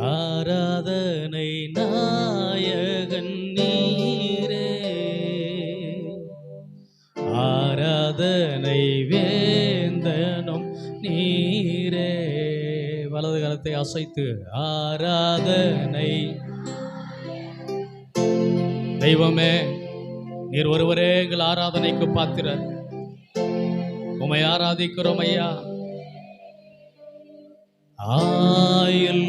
ஆராதனை நாயகன் நீரே. ஆராதனை வேந்தனும் நீரே. வலது கரத்தை அசைத்து ஆராதனை. தெய்வமே நீர் ஒருவரே எங்கள் ஆராதனைக்கு பாத்திரர். உமை ஆராதிக்கிறோம் ஐயா. ஆயில்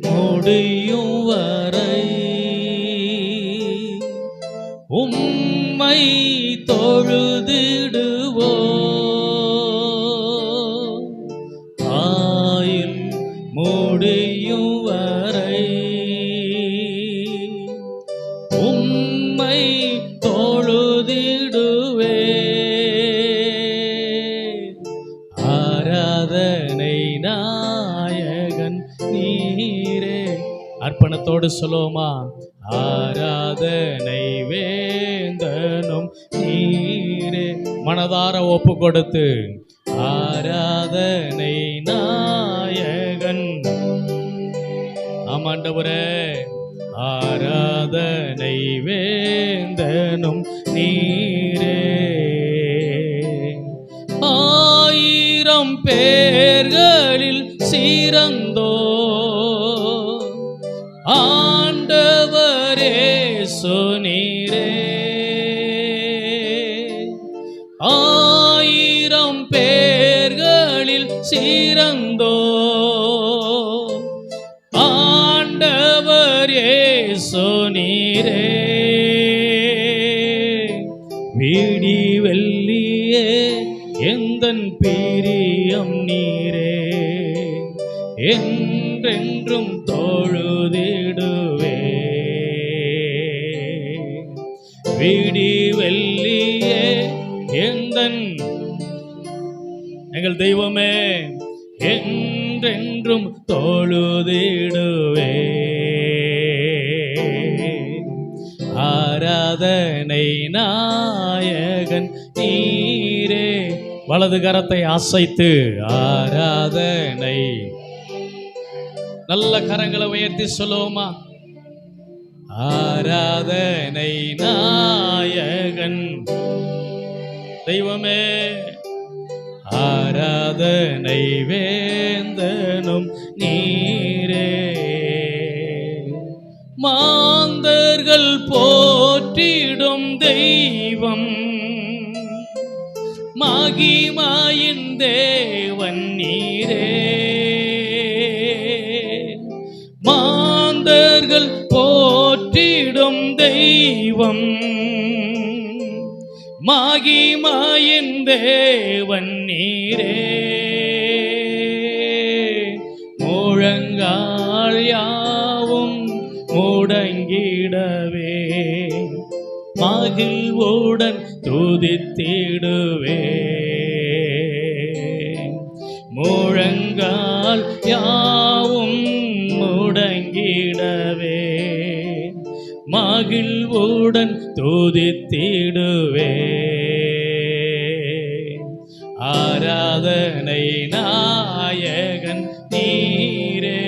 முடியும் வரை உம்மை தொழுதிடுவோ. ஆயில் முடியும் வரை உம்மை தொழுதிடுவே. ஆராதனை அர்ப்பணத்தோடு சொல்லுவோமா? ஆராதனை வேந்தனும் நீரே. மனதார ஒப்பு கொடுத்து ஆராதனை நாயகன். ஆமாண்டவரே ஆராதனை வேந்தனும் நீரே. ஆயிரம் பேர் ஆண்டவரே சொனீரே ஆயிரம் பேர்களில் சீரந்தோ ஆண்டவர் ஏசு வீடி வெள்ளியே எந்தன் பிரியம் நீரே. என்றென்றும் வீடி வெள்ளியே எந்தன்? எங்கள் தெய்வமே என்றென்றும் தொழுதிடுவே. ஆராதனை நாயகன் நீரே. வலது கரத்தை அசைத்து ஆராதனை. நல்ல கரங்களை உயர்த்தி சொல்லுவோமா? ஆராதனை நாயகன். தெய்வமே ஆராதனை வேந்தனும் நீரே. மாந்தர்கள் போற்றிடும் தெய்வம். மகிமாயின் தேவன் நீரே. மாந்தர்கள் தெய்வம். மாகிமாயின் தேவன் நீரே. முழங்கால் யாவும் முடங்கிடவே. மகிழ்வோடன் துதித்திடுவே. உடன் துதித்திடுவே ஆராதனை நாயகன் நீரே.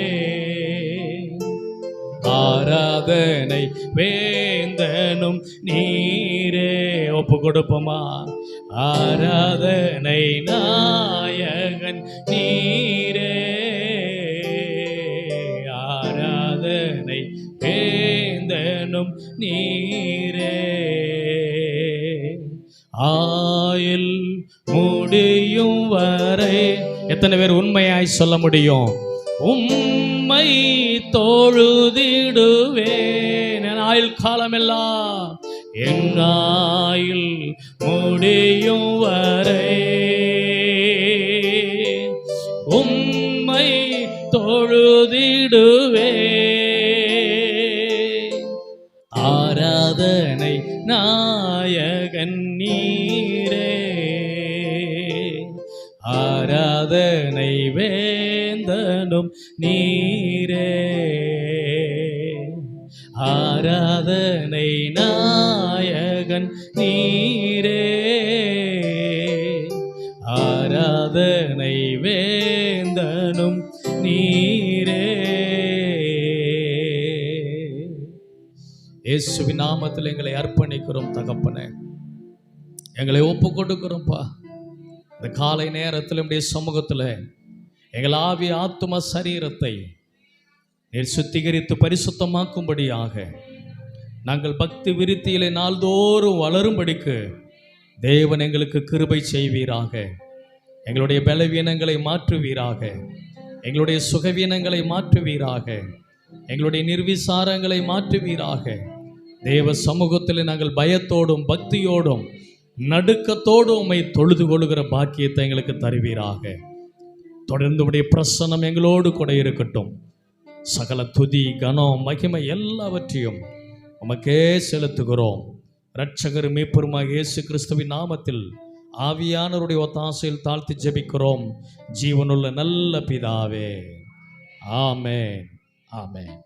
ஆராதனை வேந்தனும் நீரே. ஒப்பு கொடுப்போமா? ஆராதனை நாயகன் நீரே. வேந்தனும் நீரே. ஆயில் முடியும் வரை. எத்தனை பேர் உண்மையாய் சொல்ல முடியும்? உம்மை தோழுதிடுவேன். என் ஆயுள் காலமெல்லாம் என் ஆயுள் முடியும் வரை. ஆராதனை நாயகன் நீரே. ஆராதனை வேந்தனும் நீரே. ஆராதனை நாயகன் நீரே. ஆராதனை இயேசுவின் நாமத்தில் எங்களை அர்ப்பணிக்கிறோம் தகப்பனே. எங்களை ஒப்பு கொடுக்கிறோம்ப்பா இந்த காலை நேரத்தில் நம்முடைய சமூகத்தில் எங்கள் ஆவி ஆத்ம சரீரத்தை நீர் சுத்திகரித்து பரிசுத்தமாக்கும்படியாக நாங்கள் பக்தி விருத்தியிலே நாள்தோறும் வளரும்படிக்கு தேவன் எங்களுக்கு கிருபை செய்வீராக. எங்களுடைய பலவீனங்களை மாற்றுவீராக. எங்களுடைய சுகவீனங்களை மாற்றுவீராக. எங்களுடைய நிர்விசாரங்களை மாற்றுவீராக. தேவ சமூகத்தில் நாங்கள் பயத்தோடும் பக்தியோடும் நடுக்கத்தோடும் உண்மை தொழுது கொள்கிற பாக்கியத்தை எங்களுக்கு தருவீராக. தொடர்ந்து உடைய பிரசன்னம் எங்களோடு கூட இருக்கட்டும். சகல துதி கனம் மகிமை எல்லாவற்றையும் உமக்கே செலுத்துகிறோம். இரட்சகர் மீப்பெருமாக இயேசு கிறிஸ்துவின் நாமத்தில் ஆவியானவருடைய ஒத்தாசையில் தாழ்த்தி ஜெபிக்கிறோம். ஜீவனுள்ள நல்ல பிதாவே. ஆமே ஆமென்.